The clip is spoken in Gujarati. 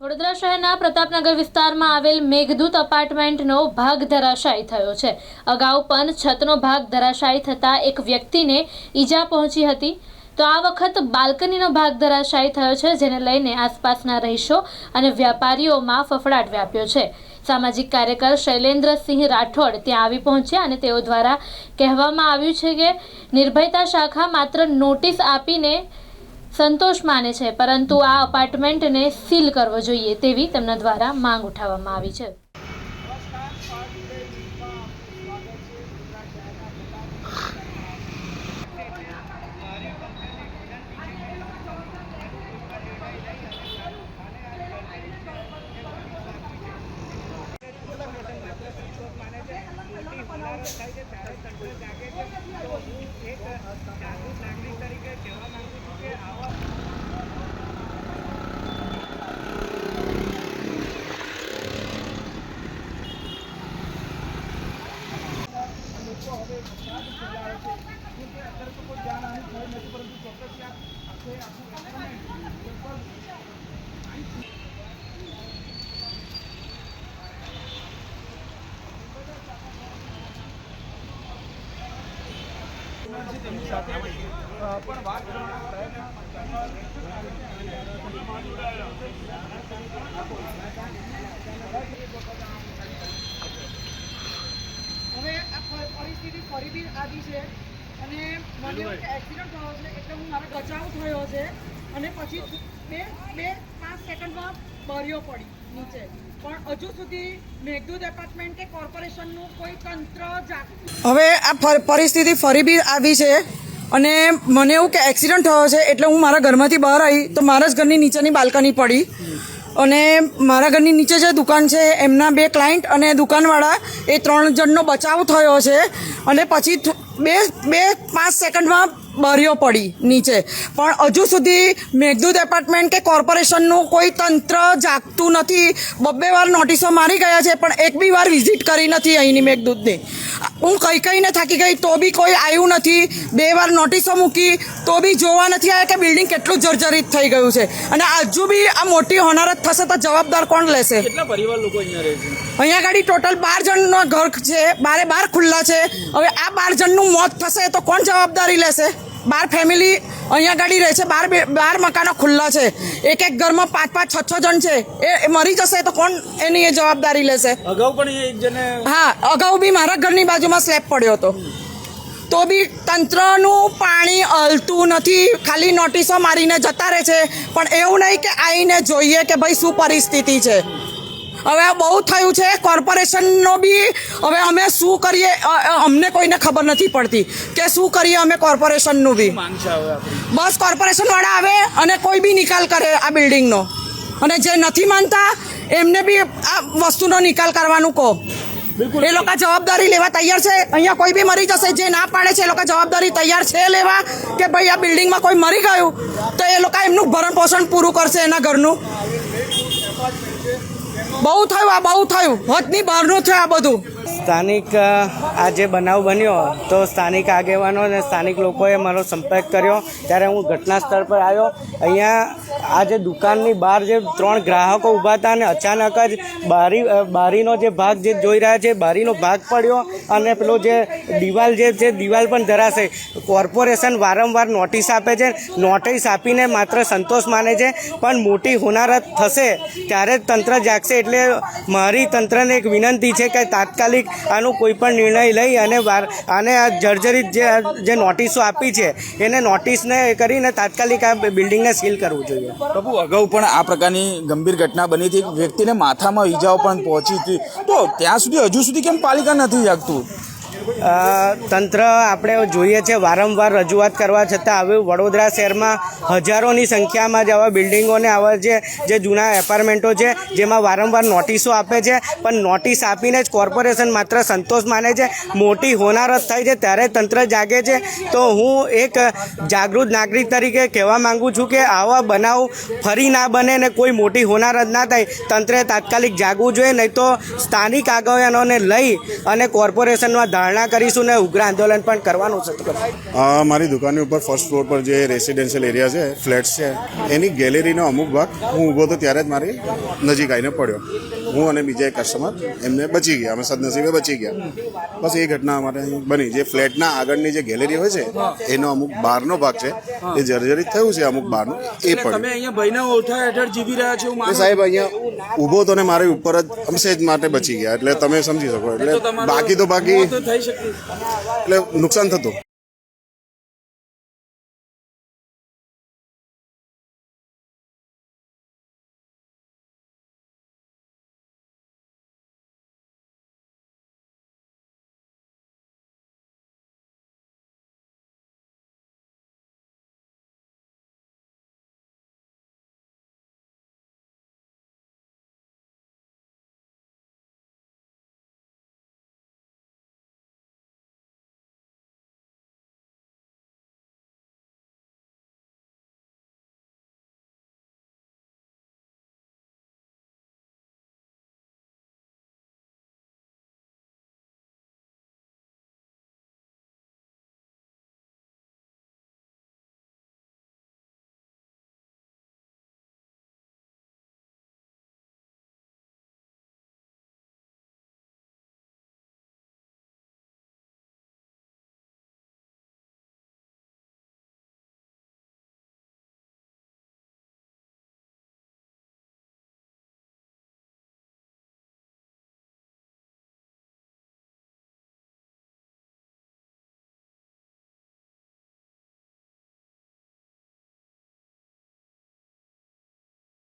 વડોદરા શહેરના પ્રતાપનગર વિસ્તારમાં આવેલ મેઘદૂત અપાર્ટમેન્ટનો ભાગ ધરાશાયી થયો છે. અગાઉ પણ છતનો ભાગ ધરાશાયી થતાં એક વ્યક્તિને ઈજા પહોંચી હતી. તો આ વખત બાલ્કનીનો ભાગ ધરાશાયી થયો છે, જેને લઈને આસપાસના રહીશો અને વ્યાપારીઓમાં ફફડાટ વ્યાપ્યો છે. સામાજિક કાર્યકર શૈલેન્દ્રસિંહ રાઠોડ ત્યાં આવી પહોંચ્યા અને તેઓ દ્વારા કહેવામાં આવ્યું છે કે, નિર્ભયતા શાખા માત્ર નોટિસ આપીને સંતોષ માને છે, પરંતુ આ અપાર્ટમેન્ટને સીલ કરવો જોઈએ તેવી તેમના દ્વારા માંગ ઉઠાવવામાં આવી છે. હવે આ પ- પરિસ્થિતિ ફરી બી આવી છે. અને મને એક્સિડન્ટ થયો છે, એટલે હું મારો બચાવ થયો છે. અને પછી બે બે, પાંચ સેકન્ડમાં બળીઓ પડી નીચે. પણ હજુ સુધી મેઘદૂત એપાર્ટમેન્ટ કે કોર્પોરેશનનું કોઈ તંત્ર હવે આ પરિસ્થિતિ ફરી બી આવી છે અને મને એવું કે એક્સિડન્ટ થયો છે, એટલે હું મારા ઘરમાંથી બહાર આવી, તો મારા જ ઘરની નીચેની બાલ્કની પડી. અને મારા ઘરની નીચે જે દુકાન છે, એમના બે ક્લાયન્ટ અને દુકાનવાળા, એ ત્રણ જણનો બચાવ થયો છે અને પછી બે બે, પાંચ સેકન્ડમાં બરીઓ પડી નીચે. પણ હજુ સુધી મેઘદૂત એપાર્ટમેન્ટ કે કોર્પોરેશનનું કોઈ તંત્ર જાગતું નથી. બબ્બે વાર નોટિસો મારી ગયા છે, પણ એક બી વાર વિઝિટ કરી નથી અહીંની મેઘદૂતની. હું કઈ કઈને થાકી ગઈ તો બી કોઈ આવ્યું નથી. બે વાર નોટિસો મૂકી તો બી જોવા નથી આવ્યા કે બિલ્ડિંગ કેટલું જર્જરિત થઈ ગયું છે. અને હજુ બી આ મોટી હોનારત થશે તો જવાબદાર કોણ લેશે? અહીંયા ગાડી ટોટલ બાર જણનો ઘર છે બારે બાર ખુલ્લા છે. હવે આ બાર જણનું મોત થશે તો કોણ જવાબદારી લેશે? બાર ફેમિલી અહીંયા ગાડી રહે છે. બાર બાર મકાનો ખુલ્લા છે. એક એક ઘરમાં પાંચ પાંચ છ છ જણ છે. એ એ મરી જશે તો કોણ એની એ જવાબદારી લેશે? અગાઉ પણ એક જણે હા અગાઉ બી મારા ઘરની બાજુમાં સ્લેબ પડ્યો હતો. તો બી તંત્રનું પાણી હલતું નથી. ખાલી નોટિસો મારીને જતા રહે છે. પણ એવું નહીં કે આવીને જોઈએ કે ભાઈ શું પરિસ્થિતિ છે. હવે આ બહુ થયું છે કોર્પોરેશનનો બી હવે અમે શું કરીએ અમને કોઈને ખબર નથી પડતી કે શું કરીએ અમે કોર્પોરેશનનું બી. બસ કોર્પોરેશનવાળા આવે અને કોઈ બી નિકાલ કરે આ બિલ્ડિંગનો. અને જે નથી માનતા એમને બી આ વસ્તુનો નિકાલ કરવાનું કહો. એ લોકો જવાબદારી લેવા તૈયાર છે. અહીંયા કોઈ બી મરી જશે જે ના પાડે છે એ લોકો જવાબદારી તૈયાર છે લેવા કે ભાઈ આ બિલ્ડિંગમાં કોઈ મરી ગયું તો એ લોકો એમનું ભરણ પોષણ પૂરું કરશે એના ઘરનું. બહુ થયું, આ બહુ થયું. હોતની બહારનું છે આ બધું. સ્થાનિક આ જે બનાવ બન્યો, તો સ્થાનિક આગેવાનો અને સ્થાનિક લોકોએ મારો સંપર્ક કર્યો. ત્યારે હું ઘટના સ્થળ પર આવ્યો. અહીંયા, આ જે દુકાનની બહાર જે ત્રણ ગ્રાહકો ઊભા હતા અને અચાનક જ બારી બારીનો જે ભાગ જે જોઈ રહ્યા છે, બારીનો ભાગ પડ્યો. અને પેલો જે દિવાલ જે છે, દિવાલ પણ ધરાશે. કોર્પોરેશન વારંવાર નોટિસ આપે છે, નોટિસ આપીને માત્ર સંતોષ માને છે. પણ મોટી હોનારત થશે, ત્યારે જ તંત્ર જાગશે. એટલે મારી તંત્રને એક વિનંતી છે કે તાત્કાલિક આનું કોઈ પણ નિર્ણય લઈ અને વાર આને આ જર્જરિત જે જે નોટિસો આપી છે, એને નોટિસને કરીને તાત્કાલિક આ બિલ્ડિંગને સીલ કરવું જોઈએ. પ્રભુ, અગાઉ પણ આ પ્રકારની ગંભીર ઘટના બની હતી. વ્યક્તિને માથામાં ઈજાઓ પણ પહોંચી હતી. તો ત્યાં સુધી હજુ સુધી કેમ પાલિકા નથી જાગતું? Paulo. તંત્ર આપણે જોઈએ છે વારંવાર રજૂઆત કરવા છતાં હવે વડોદરા શહેરમાં હજારોની સંખ્યામાં જ આવા બિલ્ડિંગોને આવા જે જે જૂના એપાર્ટમેન્ટો છે, જેમાં વારંવાર નોટિસો આપે છે, પણ નોટિસ આપીને જ કોર્પોરેશન માત્ર સંતોષ માને છે, મોટી હોનારત થાય છે, ત્યારે તંત્ર જાગે છે. તો હું એક જાગૃત નાગરિક તરીકે કહેવા માંગુ છું કે આવા બનાવ ફરી ના બને ને કોઈ મોટી હોનારત ના થાય. તંત્રે તાત્કાલિક જાગવું જોઈએ, નહીં તો સ્થાનિક આગેવાનોને લઈ અને કોર્પોરેશનમાં ધારણા ધરણા કરીશું ને ઉગ્ર આંદોલન પણ કરવાનું છે. મારી દુકાનની ઉપર ફર્સ્ટ ફ્લોર પર જે રેસિડેન્શિયલ એરિયા છે ફ્લેટ્સ છે એની ગેલેરીનો અમુક ભાગ હું ઊભો તો ત્યારે જ મારી નજીક આવીને પડ્યો. હું અને બીજા એક કસ્ટમર એમને બચી ગયા અમે સદનસીબે બચી ગયા. બસ એ ઘટના અમારે બની. જે ફ્લેટના આગળની જે ગેલેરી હોય છે એનો અમુક બહારનો ભાગ છે એ જર્જરિત થયું છે અમુક બહારનું એ પણ તમે અહીંયા ભાઈના ઓઠા હેઠળ જીવી રહ્યા છો સાહેબ અહીંયા ઊભો તો ને મારી ઉપર જ અમસેજ માટે બચી ગયા એટલે તમે સમજી શકો એટલે બાકી તો બાકી એટલે નુકસાન થતું.